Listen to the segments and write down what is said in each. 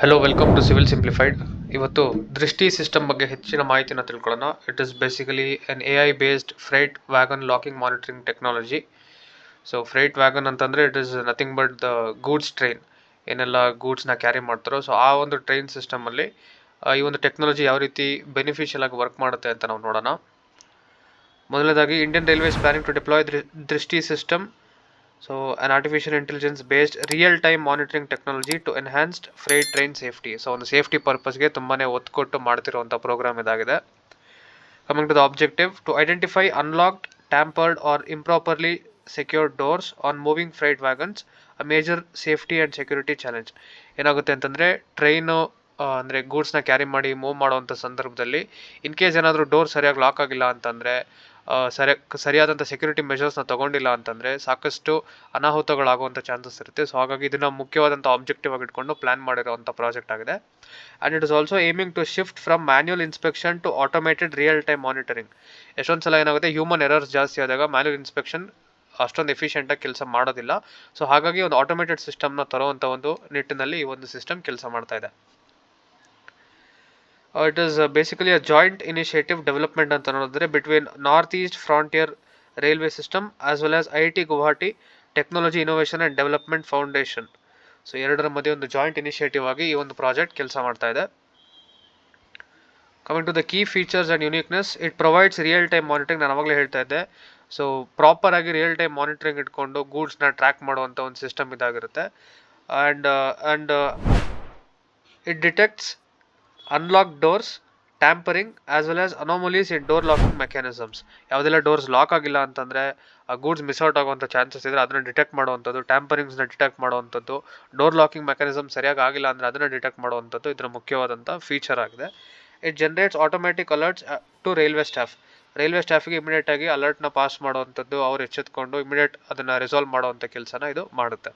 Hello welcome to civil simplified ಇವತ್ತು Drishti system ಬಗ್ಗೆ ಹೆಚ್ಚಿನ ಮಾಹಿತಿನ ತಿಳ್ಕೊಳ್ಳೋಣ. It is basically an A I based freight wagon locking monitoring technology so freight wagon ಅಂತಂದರೆ it is nothing but the goods train ಏನೆಲ್ಲ ಗೂಡ್ಸ್ನ carry ಮಾಡ್ತಾರೋ. So ಆ ಒಂದು ಟ್ರೈನ್ ಸಿಸ್ಟಮಲ್ಲಿ ಈ ಒಂದು ಟೆಕ್ನಾಲಜಿ ಯಾವ ರೀತಿ ಬೆನಿಫಿಷಿಯಲ್ ಆಗಿ ವರ್ಕ್ ಮಾಡುತ್ತೆ ಅಂತ ನಾವು ನೋಡೋಣ. ಮೊದಲನೇದಾಗಿ Indian railways planning to deploy Drishti system an artificial intelligence based real time monitoring technology to enhanced freight train safety so ಒಂದು ಸೇಫ್ಟಿ ಪರ್ಪಸ್ಗೆ ತುಂಬಾ ಒತ್ತು ಕೊಟ್ಟು ಮಾಡ್ತಿರುವಂಥ ಪ್ರೋಗ್ರಾಮ್ ಇದಾಗಿದೆ. Coming to the objective to identify unlocked tampered or improperly secured doors on moving freight wagons a major safety and security challenge ಏನಾಗುತ್ತೆ ಅಂತಂದರೆ train ಅಂದರೆ ಗೂಡ್ಸ್ನ ಕ್ಯಾರಿ ಮಾಡಿ ಮೂವ್ ಮಾಡುವಂಥ ಸಂದರ್ಭದಲ್ಲಿ ಇನ್ ಕೇಸ್ ಏನಾದರೂ ಡೋರ್ ಸರಿಯಾಗಿ ಲಾಕ್ ಆಗಿಲ್ಲ ಅಂತಂದರೆ ಸರಿ ಸರಿಯಾದಂಥ ಸೆಕ್ಯೂರಿಟಿ ಮೆಷರ್ಸ್ನ ತಗೊಂಡಿಲ್ಲ ಅಂತಂದರೆ ಸಾಕಷ್ಟು ಅನಾಹುತಗಳಾಗುವಂಥ ಚಾನ್ಸಸ್ ಇರುತ್ತೆ. ಸೊ ಹಾಗಾಗಿ ಇದನ್ನು ಮುಖ್ಯವಾದಂಥ ಆಬ್ಜೆಕ್ಟಿವ್ ಆಗಿ ಇಟ್ಕೊಂಡು ಪ್ಲಾನ್ ಮಾಡಿರುವಂಥ ಪ್ರಾಜೆಕ್ಟ್ ಆಗಿದೆ. And it is also aiming to shift from manual inspection to automated real time monitoring ಎಷ್ಟೊಂದು ಸಲ ಏನಾಗುತ್ತೆ ಹ್ಯೂಮನ್ ಎರರ್ಸ್ ಜಾಸ್ತಿ ಆದಾಗ ಮ್ಯಾನ್ಯುಲ್ ಇನ್ಸ್ಪೆಕ್ಷನ್ ಅಷ್ಟೊಂದು ಎಫಿಷಿಯೆಂಟಾಗಿ ಕೆಲಸ ಮಾಡೋದಿಲ್ಲ. ಸೊ ಹಾಗಾಗಿ ಒಂದು ಆಟೋಮೇಟೆಡ್ ಸಿಸ್ಟಮ್ನ ತರುವಂಥ ಒಂದು ನಿಟ್ಟಿನಲ್ಲಿ ಈ ಒಂದು ಸಿಸ್ಟಮ್ ಕೆಲಸ ಮಾಡ್ತಾ ಇದೆ. It is basically a joint initiative development ಅಂತ ನೋಡಿದ್ರೆ north east frontier railway system as well as I T Guwahati technology innovation and development foundation so ಎರಡರ ಮಧ್ಯೆ ಒಂದು ಜಾಯಿಂಟ್ ಇನಿಷಿಯೇಟಿವ್ ಆಗಿ ಈ ಒಂದು ಪ್ರಾಜೆಕ್ಟ್ ಕೆಲಸ ಮಾಡ್ತಾ ಇದೆ. Coming to the key features and uniqueness it provides real time monitoring ನಾನು ಅವಾಗಲೇ ಹೇಳ್ತಾ ಇದ್ದೆ. ಸೊ ಪ್ರಾಪರ್ ಆಗಿ ರಿಯಲ್ ಟೈಮ್ ಮಾನಿಟರಿಂಗ್ ಇಟ್ಕೊಂಡು ಗೂಡ್ಸ್ನ ಟ್ರ್ಯಾಕ್ ಮಾಡುವಂಥ ಒಂದು ಸಿಸ್ಟಮ್ ಇದಾಗಿರುತ್ತೆ. And and it detects unlock doors tampering as well as anomalies in door locking mechanisms ಯಾವುದೆಲ್ಲ ಡೋರ್ಸ್ ಲಾಕ್ ಆಗಿಲ್ಲ ಅಂತಂದರೆ, ಆ ಗೂಡ್ಸ್ ಮಿಸ್ ಔಟ್ ಆಗುವಂಥ ಚಾನ್ಸಸ್ ಇದ್ದರೆ ಅದನ್ನು ಡಿಟೆಕ್ಟ್ ಮಾಡುವಂಥದ್ದು ಟ್ಯಾಂಪರಿಂಗ್ಸ್ನ ಡಿಟೆಕ್ಟ್ ಮಾಡುವಂಥದ್ದು ಡೋರ್ ಲಾಕಿಂಗ್ ಮೆಕ್ಯಾನಿಸಮ್ ಸರಿಯಾಗಿ ಆಗಿಲ್ಲ ಅಂದರೆ ಅದನ್ನು ಡಿಟೆಕ್ಟ್ ಮಾಡುವಂಥದ್ದು ಇದರ ಮುಖ್ಯವಾದಂಥ ಫೀಚರ್ ಆಗಿದೆ. It generates automatic alerts to railway staff railway ಸ್ಟಾಫಿಗೆ immediate ಆಗಿ ಅಲರ್ಟ್ನ ಪಾಸ್ ಮಾಡುವಂಥದ್ದು ಅವ್ರು ಎಚ್ಚೆತ್ಕೊಂಡು ಇಮಿಡಿಯೇಟ್ ಅದನ್ನು ರಿಸಾಲ್ವ್ ಮಾಡುವಂಥ ಕೆಲಸನ ಇದು ಮಾಡುತ್ತೆ.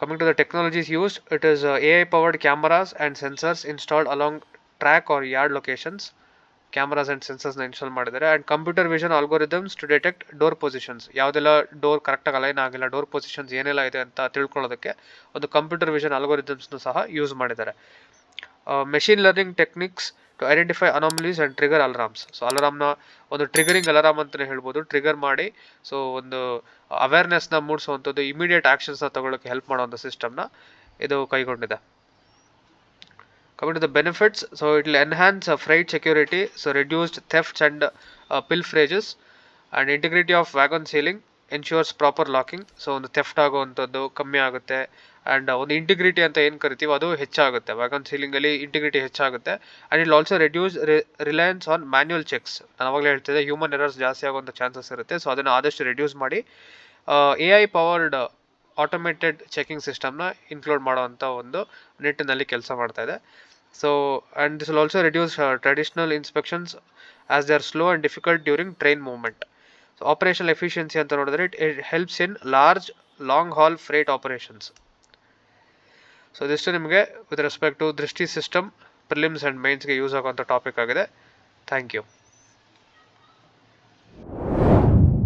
Coming to the technologies used, it is uh, AI powered cameras and sensors installed along track or yard locations. Cameras and ಸೆನ್ಸರ್ಸ್ನ install ಮಾಡಿದ್ದಾರೆ. And computer vision algorithms to detect door positions ಯಾವುದೆಲ್ಲ door ಕರೆಕ್ಟಾಗಿ align ಆಗಿಲ್ಲ door positions ಏನೆಲ್ಲ ಇದೆ ಅಂತ ತಿಳ್ಕೊಳ್ಳೋದಕ್ಕೆ ಒಂದು computer vision ಆಲ್ಗೋರಿದಮ್ಸ್ನು ಸಹ ಯೂಸ್ ಮಾಡಿದ್ದಾರೆ. Machine learning techniques to identify anomalies and trigger alarms so ಅಲಾರಾಮ್ನ ಒಂದು ಟ್ರಿಗರಿಂಗ್ ಅಲಾರಾಮ್ ಅಂತಲೇ ಹೇಳ್ಬೋದು. ಟ್ರಿಗರ್ ಮಾಡಿ ಸೊ ಒಂದು ಅವೇರ್ನೆಸ್ನ ಮೂಡಿಸುವಂಥದ್ದು ಇಮಿಡಿಯೇಟ್ ಆ್ಯಕ್ಷನ್ಸ್ನ ತಗೊಳ್ಳೋಕ್ಕೆ ಹೆಲ್ಪ್ ಮಾಡುವಂಥ ಸಿಸ್ಟಮ್ನ ಇದು ಕೈಗೊಂಡಿದೆ. Coming the benefits so it will enhance freight security so reduced thefts and pilferages and integrity of wagon sealing ensures proper locking so ಒಂದು ಥೆಫ್ಟ್ ಆಗುವಂಥದ್ದು ಕಮ್ಮಿ ಆಗುತ್ತೆ. ಆ್ಯಂಡ್ ಒಂದು ಇಂಟಿಗ್ರಿಟಿ ಅಂತ ಏನು ಕರಿತೀವಿ ಅದು ಹೆಚ್ಚಾಗುತ್ತೆ. ವ್ಯಾಗನ್ ಸೀಲಿಂಗಲ್ಲಿ ಇಂಟಿಗ್ರಿಟಿ ಹೆಚ್ಚಾಗುತ್ತೆ. And it'll also reduce reliance on manual checks ನಾನು ಅವಾಗಲೇ ಹೇಳ್ತಿದ್ದೆ ಹ್ಯೂಮನ್ ಎರರ್ಸ್ ಜಾಸ್ತಿ ಆಗುವಂಥ ಚಾನ್ಸಸ್ ಇರುತ್ತೆ. ಸೊ ಅದನ್ನು ಆದಷ್ಟು ರೆಡ್ಯೂಸ್ ಮಾಡಿ A I powered automated checking ಸಿಸ್ಟಮ್ನ ಇನ್ಕ್ಲೂಡ್ ಮಾಡುವಂಥ ಒಂದು ನಿಟ್ಟಿನಲ್ಲಿ ಕೆಲಸ ಮಾಡ್ತಾ ಇದೆ. So and this will also reduce traditional inspections as they are slow and difficult during train movement so operational efficiency ಅಂತ ನೋಡಿದ್ರೆ it it helps in large long haul freight operations so ಇದಿಷ್ಟು ನಿಮಗೆ with respect to Drishti system prelims and ಮೈನ್ಸ್ಗೆ use ಆಗುವಂಥ topic ಆಗಿದೆ. Thank you